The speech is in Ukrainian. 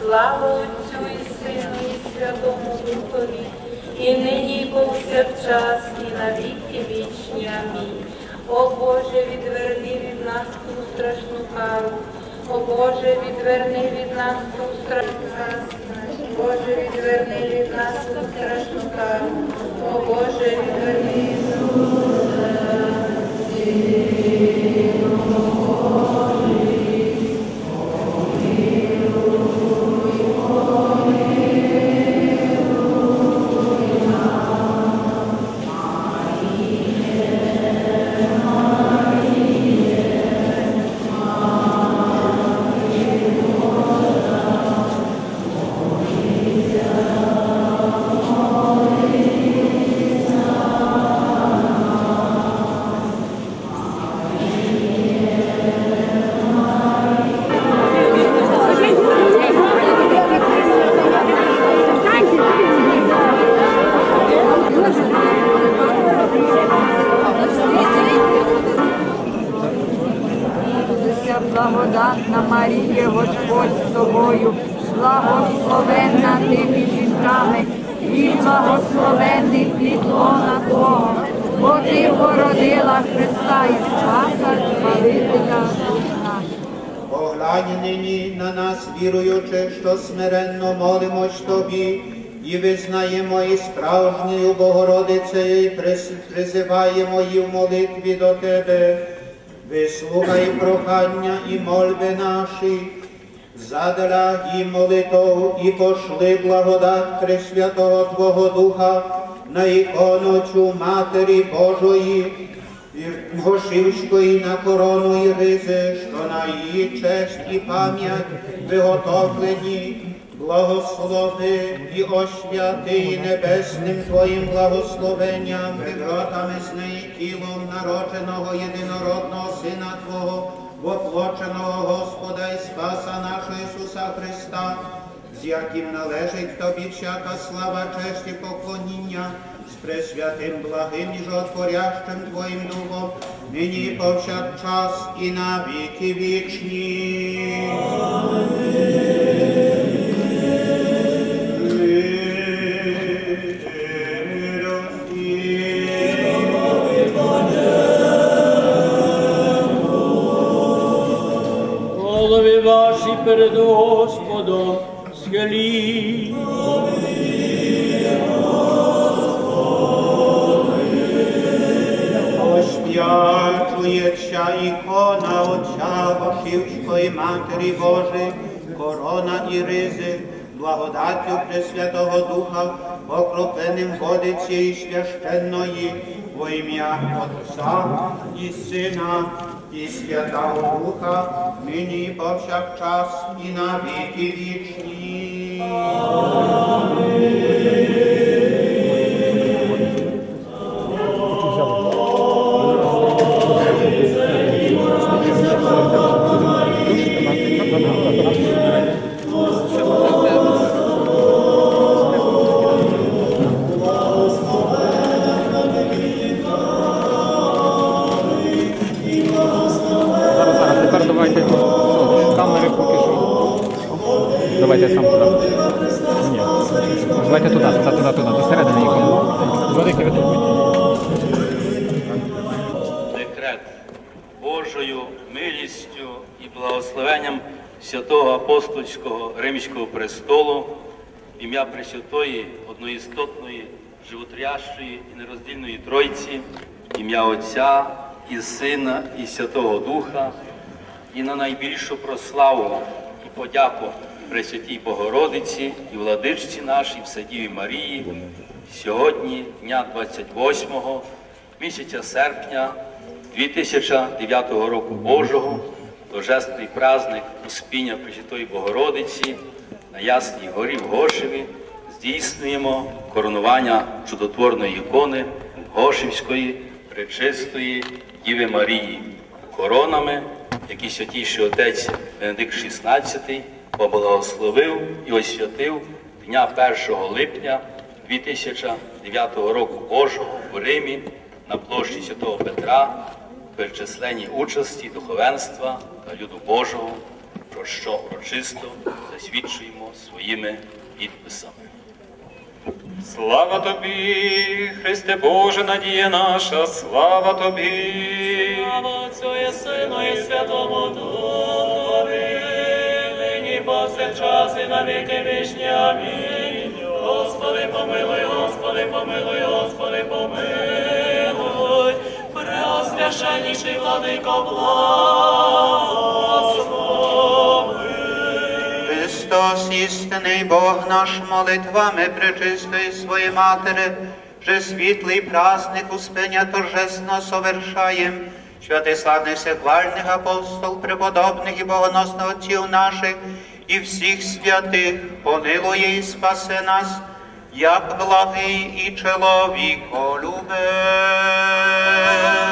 Слава Отцю і Сину, і Святому Духові, і нині, і повсякчас, і на віки вічні. Амінь. О Боже, відверни від нас ту страшну кару. О Боже, відверни від нас ту страшну кару. Боже, відверни Марія, Господь з тобою, благословенна ти між жінками, і благословенний плід лона Твого, бо ти породила Христа і Спаса, Збавителя душ. Поглянь нині на нас, віруючи, що смиренно молимось Тобі, і визнаємо і справжньою Богородицею, і призиваємо її в молитві до Тебе. Вислухай прохання і мольби наші, задля і молитов, і пошли благодать Пресвятого Твого Духа на ікону цю Матері Божої, Гошівської на корону і ризи, що на її честь і пам'ять виготовлені, благослови і освяти небесним Твоїм благословенням, вибратами з неї тілом народженого єдинородного Сина Твого, воплоченого Господа і Спаса нашого Ісуса Христа, з яким належить Тобі всяка слава, честь і поклоніння, з пресвятим благим і жотворящим Твоїм Духом, нині і повсякчас і на віки вічні. Голови перед Господом схилі. Освячується ікона Отця Вашівської Матері Божої, корона і ризи, благодаттю Пресвятого Духа, окропленим водиці і священної, во ім'я Отця і Сина, і Святого Духа, нині і повсякчас, і на віки вічні. Зараз, я сам туди. Ні. Давайте туди, туди, туди, туди, до середини ікони. Великий декрет Божою милістю і благословенням святого апостольського Римського престолу, ім'я Пресвятої, одноістотної, животрящої і нероздільної Тройці, ім'я Отця і Сина, і Святого Духа, і на найбільшу прославу і подяку Пресвятій Богородиці і владичці нашій Вседіві Марії, сьогодні, дня 28-го, місяця серпня 2009 року Божого, торжественний праздник Успіння Пресвятої Богородиці на Ясній горі в Гошеві здійснюємо коронування чудотворної ікони Гошівської Пречистої Діви Марії коронами, які святійший отець Бенедикт XVI поблагословив і освятив дня 1 липня 2009 року Божого в Римі на площі Святого Петра перечисленій участі духовенства та люду Божого, про що урочисто засвідчуємо своїми підписами. Слава тобі, Христе Боже, надія наша, слава тобі. Слава Отцю і Сину і Святому нині повсякчас і на віки вічні. Амінь. Господи, помилуй, Господи, помилуй, Господи, помилуй. Преосвященніший владико, благослови. Христос, істинний Бог наш, молитвами пречистої своєї Матери, вже світлий праздник Успення торжественно совершаєм, святий славних всехвальних апостол, преподобних і богоносних отців наших і всіх святих, помилує і спасе нас, як благий і чоловіколюбець.